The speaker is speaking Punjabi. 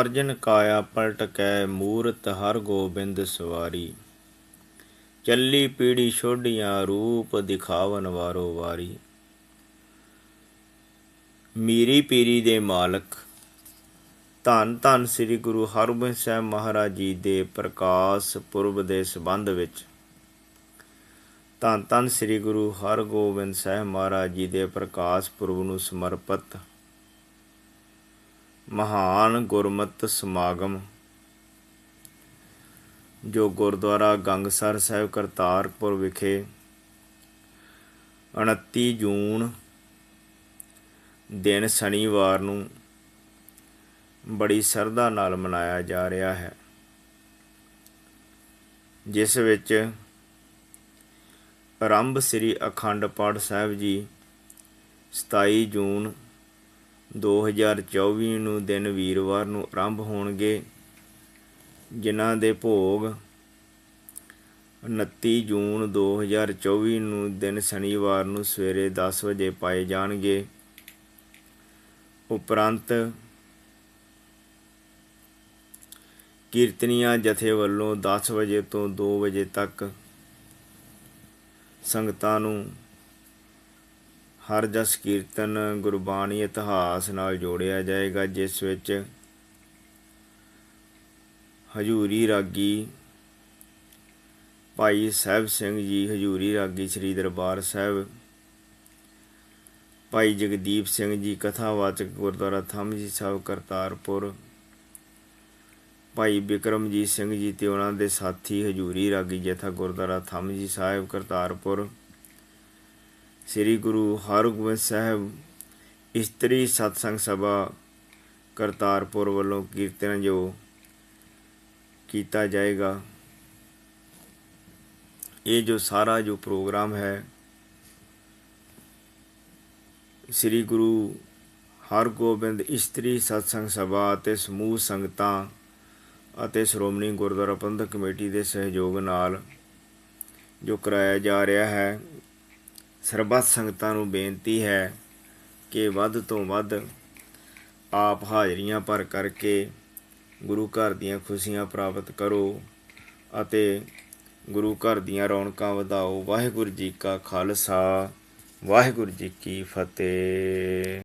ਅਰਜਨ ਕਾਇਆ ਪਲਟ ਕੈ ਮੂਰਤ ਹਰ ਗੋਬਿੰਦ ਸਵਾਰੀ। ਚੱਲੀ ਪੀੜੀ ਛੋਡੀਆਂ, ਰੂਪ ਦਿਖਾਵਨ ਵਾਰੋ ਵਾਰੀ। ਮੀਰੀ ਪੀਰੀ ਦੇ ਮਾਲਕ, ਧੰਨ ਧੰਨ ਸ੍ਰੀ ਗੁਰੂ ਹਰਗੋਬਿੰਦ ਸਾਹਿਬ ਮਹਾਰਾਜ ਜੀ ਦੇ ਪ੍ਰਕਾਸ਼ ਪੁਰਬ ਦੇ ਸਬੰਧ ਵਿੱਚ। ਧੰਨ ਧੰਨ ਸ੍ਰੀ ਗੁਰੂ ਹਰਗੋਬਿੰਦ ਸਾਹਿਬ ਮਹਾਰਾਜ ਜੀ ਦੇ ਪ੍ਰਕਾਸ਼ ਪੁਰਬ ਨੂੰ ਸਮਰਪਿਤ ਮਹਾਨ ਗੁਰਮਤਿ ਸਮਾਗਮ, ਜੋ ਗੁਰਦੁਆਰਾ ਗੰਗਸਰ ਸਾਹਿਬ ਕਰਤਾਰਪੁਰ ਵਿਖੇ 29 ਜੂਨ ਦਿਨ ਸ਼ਨੀਵਾਰ ਨੂੰ ਬੜੀ ਸ਼ਰਧਾ ਨਾਲ ਮਨਾਇਆ ਜਾ ਰਿਹਾ ਹੈ, ਜਿਸ ਵਿੱਚ ਆਰੰਭ ਸ੍ਰੀ ਅਖੰਡ ਪਾਠ ਸਾਹਿਬ ਜੀ 27 ਜੂਨ 2024 ਨੂੰ ਦਿਨ ਵੀਰਵਾਰ ਨੂੰ ਆਰੰਭ ਹੋਣਗੇ, ਜਿਨ੍ਹਾਂ ਦੇ ਭੋਗ 29 ਜੂਨ 2024 ਨੂੰ ਦਿਨ ਸ਼ਨੀਵਾਰ ਨੂੰ ਸਵੇਰੇ 10 ਵਜੇ ਪਾਏ ਜਾਣਗੇ। ਉਪਰੰਤ ਕੀਰਤਨੀਆਂ ਜਥੇ ਵੱਲੋਂ 10 ਵਜੇ ਤੋਂ 2 ਵਜੇ ਤੱਕ ਸੰਗਤਾਂ ਨੂੰ ਹਰ ਜਸ ਕੀਰਤਨ ਗੁਰਬਾਣੀ ਇਤਿਹਾਸ ਨਾਲ ਜੋੜਿਆ ਜਾਏਗਾ, ਜਿਸ ਵਿੱਚ ਹਜੂਰੀ ਰਾਗੀ ਭਾਈ ਸਾਹਿਬ ਸਿੰਘ ਜੀ, ਹਜੂਰੀ ਰਾਗੀ ਸ੍ਰੀ ਦਰਬਾਰ ਸਾਹਿਬ, ਭਾਈ ਜਗਦੀਪ ਸਿੰਘ ਜੀ, ਕਥਾਵਾਚਕ ਗੁਰਦੁਆਰਾ ਥੰਮ ਜੀ ਸਾਹਿਬ, ਕਰਤਾਰਪੁਰ, ਭਾਈ ਬਿਕਰਮਜੀਤ ਸਿੰਘ ਜੀ ਤੇ ਉਹਨਾਂ ਦੇ ਸਾਥੀ ਹਜੂਰੀ ਰਾਗੀ ਜਥਾ ਗੁਰਦੁਆਰਾ ਥੰਮ ਜੀ ਸਾਹਿਬ, ਕਰਤਾਰਪੁਰ ਸ੍ਰੀ ਗੁਰੂ ਹਰਗੋਬਿੰਦ ਸਾਹਿਬ ਇਸਤਰੀ ਸਤਸੰਗ ਸਭਾ ਕਰਤਾਰਪੁਰ ਵੱਲੋਂ ਕੀਰਤਨ ਜੋ ਕੀਤਾ ਜਾਏਗਾ, ਇਹ ਜੋ ਸਾਰਾ ਜੋ ਪ੍ਰੋਗਰਾਮ ਹੈ, ਸ੍ਰੀ ਗੁਰੂ ਹਰਗੋਬਿੰਦ ਇਸਤਰੀ ਸਤਸੰਗ ਸਭਾ ਅਤੇ ਸਮੂਹ ਸੰਗਤਾਂ ਅਤੇ ਸ਼੍ਰੋਮਣੀ ਗੁਰਦੁਆਰਾ ਪ੍ਰਬੰਧਕ ਕਮੇਟੀ ਦੇ ਸਹਿਯੋਗ ਨਾਲ ਜੋ ਕਰਾਇਆ ਜਾ ਰਿਹਾ ਹੈ ਸਰਬੱਤ ਸੰਗਤਾਂ ਨੂੰ ਬੇਨਤੀ ਹੈ ਕਿ ਵੱਧ ਤੋਂ ਵੱਧ ਆਪ ਹਾਜ਼ਰੀਆਂ ਭਰ ਕਰਕੇ ਗੁਰੂ ਘਰ ਦੀਆਂ ਖੁਸ਼ੀਆਂ ਪ੍ਰਾਪਤ ਕਰੋ ਅਤੇ ਗੁਰੂ ਘਰ ਦੀਆਂ ਰੌਣਕਾਂ ਵਧਾਓ। ਵਾਹਿਗੁਰੂ ਜੀ ਕਾ ਖਾਲਸਾ, ਵਾਹਿਗੁਰੂ ਜੀ ਕੀ ਫਤਿਹ।